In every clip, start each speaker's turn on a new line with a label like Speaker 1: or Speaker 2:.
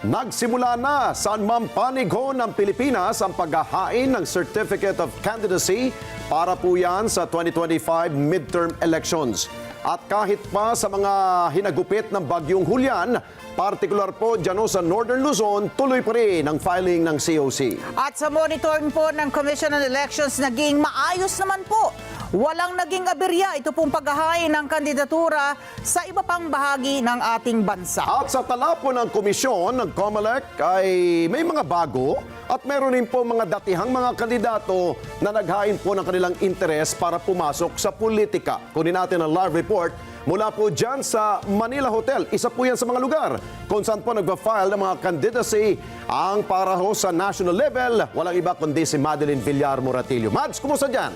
Speaker 1: Nagsimula na sa Mampanigo ng Pilipinas ang paghahain ng Certificate of Candidacy para po yan sa 2025 midterm elections. At kahit pa sa mga hinagupit ng Bagyong Hulyan, partikular po dyan sa Northern Luzon, tuloy pa rin ang filing ng COC.
Speaker 2: At sa monitoring po ng Commission on Elections, naging maayos naman po. Walang naging aberya ito pong paghahain ng kandidatura sa iba pang bahagi ng ating bansa.
Speaker 1: At sa tala po ng komisyon ng COMELEC ay may mga bago at meron din po mga datihang mga kandidato na naghain po ng kanilang interes para pumasok sa politika. Kunin natin ang live report mula po dyan sa Manila Hotel. Isa po yan sa mga lugar kung saan po nagpa-file ng mga candidacy ang para ho sa national level. Walang iba kundi si Madeline Villar Moratillo. Mads, kumusta dyan?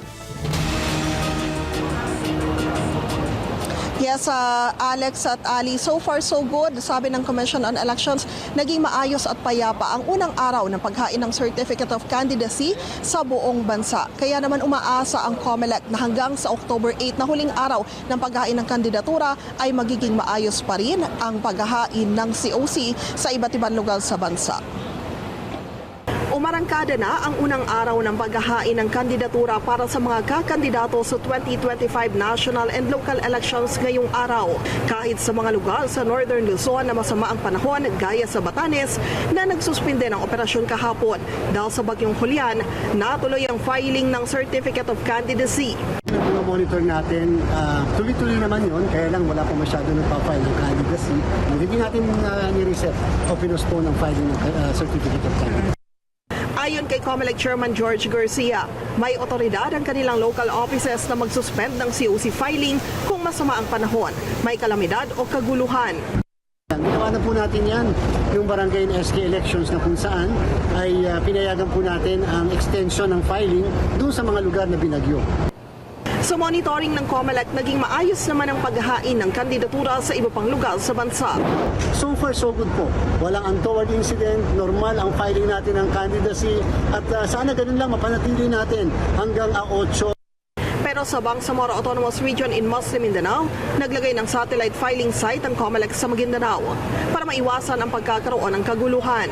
Speaker 3: Yes, uh, Alex at Ali, so far so good. Sabi ng Commission on Elections, naging maayos at payapa ang unang araw ng paghain ng Certificate of Candidacy sa buong bansa. Kaya naman umaasa ang COMELEC na hanggang sa October 8 na huling araw ng paghain ng kandidatura ay magiging maayos pa rin ang paghahain ng COC sa iba't ibang lugar sa bansa. Umarangkada na ang unang araw ng paghahain ng kandidatura para sa mga kakandidato sa 2025 national and local elections ngayong araw. Kahit sa mga lugar sa Northern Luzon na masama ang panahon gaya sa Batanes na nagsuspinde ng operasyon kahapon dahil sa bagyong Julian, natuloy ang filing ng Certificate of Candidacy.
Speaker 4: monitor natin, ah, tuloy-tuloy naman yon kaya lang wala pa masyado nagpa-file ng candidacy. Hindi natin uh, ni-reset o pinospone ang filing ng ah, certificate of candidacy.
Speaker 3: Ayon kay COMELEC Chairman George Garcia, may otoridad ang kanilang local offices na mag-suspend ng COC filing kung masama ang panahon, may kalamidad o kaguluhan.
Speaker 4: Ginawa na po natin yan, yung barangay and SK elections na kung saan ay ah, pinayagan po natin ang extension ng filing doon sa mga lugar na binagyo.
Speaker 3: Sa monitoring ng COMELEC, naging maayos naman ang paghahain ng kandidatura sa iba pang lugar sa bansa.
Speaker 4: So far, so good po. Walang untoward incident, normal ang filing natin ng candidacy at ah, sana ganun lang mapanatili natin hanggang ah, 8
Speaker 3: Pero sa Bangsamoro Autonomous Region in Muslim Mindanao, naglagay ng satellite filing site ang COMELEC sa Maguindanao para maiwasan ang pagkakaroon ng kaguluhan.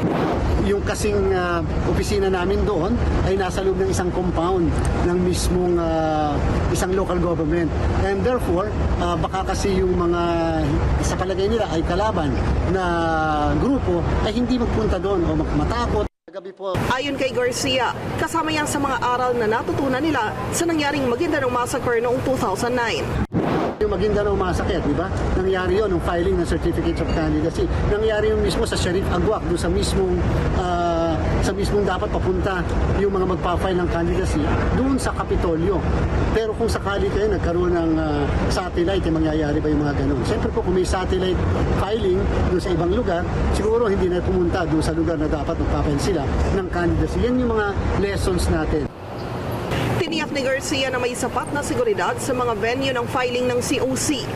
Speaker 4: yung kasing ah, opisina namin doon ay nasa loob ng isang compound ng mismong ah, isang local government. And therefore, ah, baka kasi yung mga sa palagay nila ay kalaban na grupo ay hindi magpunta doon o matakot. Gabi po,
Speaker 3: Ayon kay Garcia, kasama yan sa mga aral na natutunan nila sa nangyaring Maguindanao Massacre noong 2009.
Speaker 4: yung Maguindanao Massacre, di ba? Nangyari yon ng filing ng Certificates of Candidacy. Nangyari yun mismo sa Sharif Agwak, doon sa mismong ah, sa mismong dapat papunta yung mga magpa-file ng candidacy doon sa Kapitolyo. Pero kung sakali kayo nagkaroon ng ah, satellite, eh, mangyayari ba yung mga ganun? Siyempre po kung may satellite filing doon sa ibang lugar, siguro hindi na pumunta doon sa lugar na dapat magpa-file sila ng candidacy. Yan yung mga lessons natin.
Speaker 3: Tiniyak ni Garcia na may sapat na seguridad sa mga venue ng filing ng COC.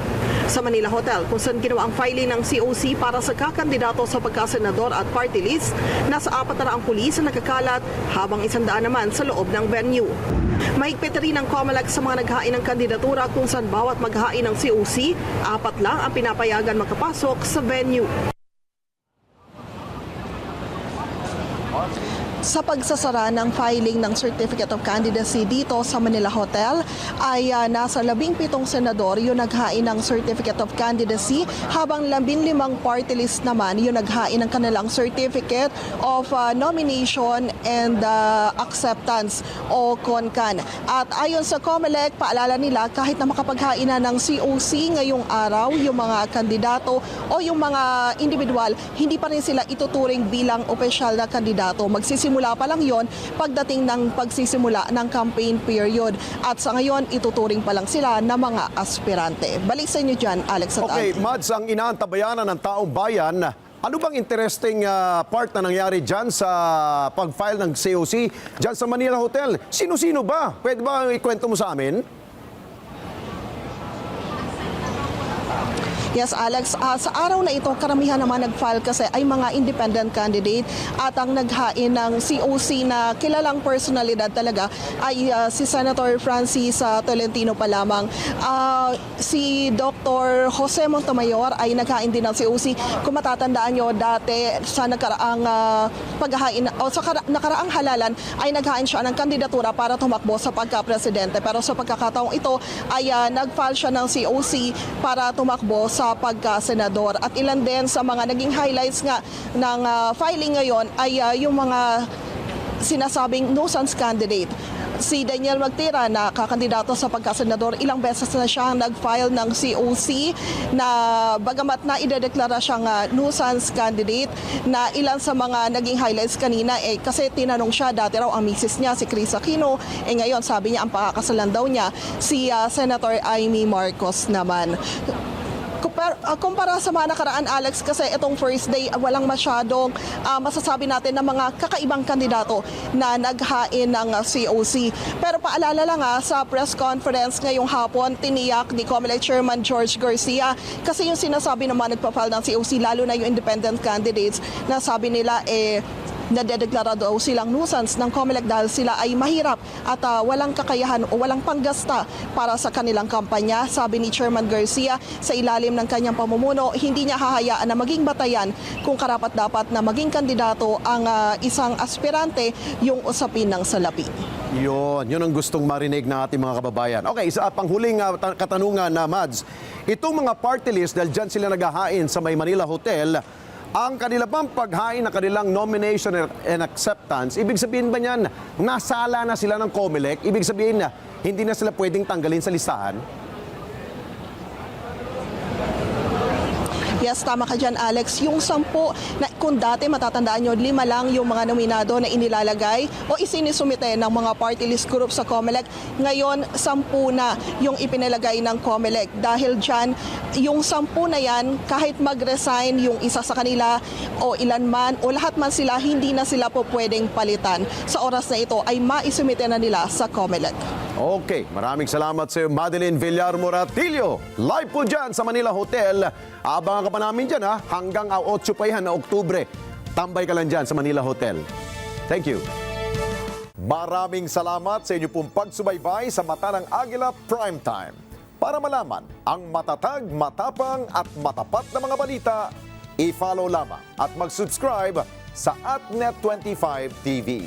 Speaker 3: Sa Manila Hotel, kung saan ginawa ang filing ng COC para sa kakandidato sa pagkasenador at party list, nasa apat na ang pulis na nakakalat habang isandaan naman sa loob ng venue. Mahigpit rin ang COMELEC sa mga naghain ng kandidatura kung saan bawat maghain ng COC, apat lang ang pinapayagan makapasok sa venue. Sa pagsasara ng filing ng Certificate of Candidacy dito sa Manila Hotel ay ah, nasa labing pitong senador yung naghain ng Certificate of Candidacy habang labing limang party list naman yung naghain ng kanilang Certificate of ah, Nomination and ah, Acceptance o CONCAN. At ayon sa COMELEC, paalala nila kahit na makapaghain na ng COC ngayong araw yung mga kandidato o yung mga individual, hindi pa rin sila ituturing bilang opisyal na kandidato. Magsisimula pa lang yon pagdating ng pagsisimula ng campaign period. At sa ngayon, ituturing pa lang sila na mga aspirante. Balik sa inyo dyan, Alex at
Speaker 1: Okay,
Speaker 3: Alfie.
Speaker 1: Mads, ang inaantabayanan ng taong bayan, ano bang interesting ah, part na nangyari dyan sa pag-file ng COC dyan sa Manila Hotel? Sino-sino ba? Pwede ba ikwento mo sa amin?
Speaker 3: Yes, Alex. Ah, sa araw na ito, karamihan naman nag-file kasi ay mga independent candidate at ang naghain ng COC na kilalang personalidad talaga ay ah, si Senator Francis ah, Tolentino pa lamang. Ah, si Dr. Jose Montemayor ay naghain din ng COC. Kung matatandaan nyo, dati sa nakaraang ah, paghahain o sa kara- nakaraang halalan ay naghain siya ng kandidatura para tumakbo sa pagka-presidente. Pero sa pagkakataong ito ay ah, nag-file siya ng COC para tumakbo sa pagka-senador. At ilan din sa mga naging highlights nga ng ah, filing ngayon ay ah, yung mga sinasabing nuisance candidate. Si Daniel Magtira na kakandidato sa pagkasenador, ilang beses na siya nag-file ng COC na bagamat na idedeklara siyang ah, nuisance candidate na ilan sa mga naging highlights kanina eh kasi tinanong siya dati raw ang misis niya si Chris Aquino eh ngayon sabi niya ang pakakasalan daw niya si ah, Senator Amy Marcos naman. Kumpara, ah, kumpara sa mga nakaraan, Alex, kasi itong first day, ah, walang masyadong ah, masasabi natin na mga kakaibang kandidato na naghain ng ah, COC. Pero paalala lang ha, sa press conference ngayong hapon, tiniyak ni COMELEC Chairman George Garcia kasi yung sinasabi naman nagpa-file ng COC, lalo na yung independent candidates, na sabi nila eh nadedeklara daw silang nuisance ng COMELEC dahil sila ay mahirap at ah, walang kakayahan o walang panggasta para sa kanilang kampanya. Sabi ni Chairman Garcia, sa ilalim ng kanyang pamumuno, hindi niya hahayaan na maging batayan kung karapat-dapat na maging kandidato ang ah, isang aspirante yung usapin ng salapi.
Speaker 1: Yun, yun ang gustong marinig ng ating mga kababayan. Okay, sa panghuling uh, ta- katanungan na Mads, itong mga party list dahil dyan sila naghahain sa May Manila Hotel, ang kanila bang paghain ng kanilang nomination and acceptance, ibig sabihin ba niyan, nasala na sila ng COMELEC? Ibig sabihin na hindi na sila pwedeng tanggalin sa listahan?
Speaker 3: Yes, tama ka dyan, Alex. Yung sampu, na, kung dati matatandaan nyo, lima lang yung mga nominado na inilalagay o isinisumite ng mga party list group sa COMELEC. Ngayon, sampu na yung ipinalagay ng COMELEC. Dahil dyan, yung sampu na yan, kahit mag-resign yung isa sa kanila o ilan man o lahat man sila, hindi na sila po pwedeng palitan. Sa oras na ito ay maisumite na nila sa COMELEC.
Speaker 1: Okay, maraming salamat sa iyo, Madeline Villar Moratillo. Live po dyan sa Manila Hotel. Abangan ka pa namin dyan ha, hanggang ah, 8 pa yan na Oktubre. Tambay ka lang dyan sa Manila Hotel. Thank you. Maraming salamat sa inyo pong pagsubaybay sa Mata ng Agila Primetime. Para malaman ang matatag, matapang at matapat na mga balita, i-follow lamang at mag-subscribe sa AtNet25 TV.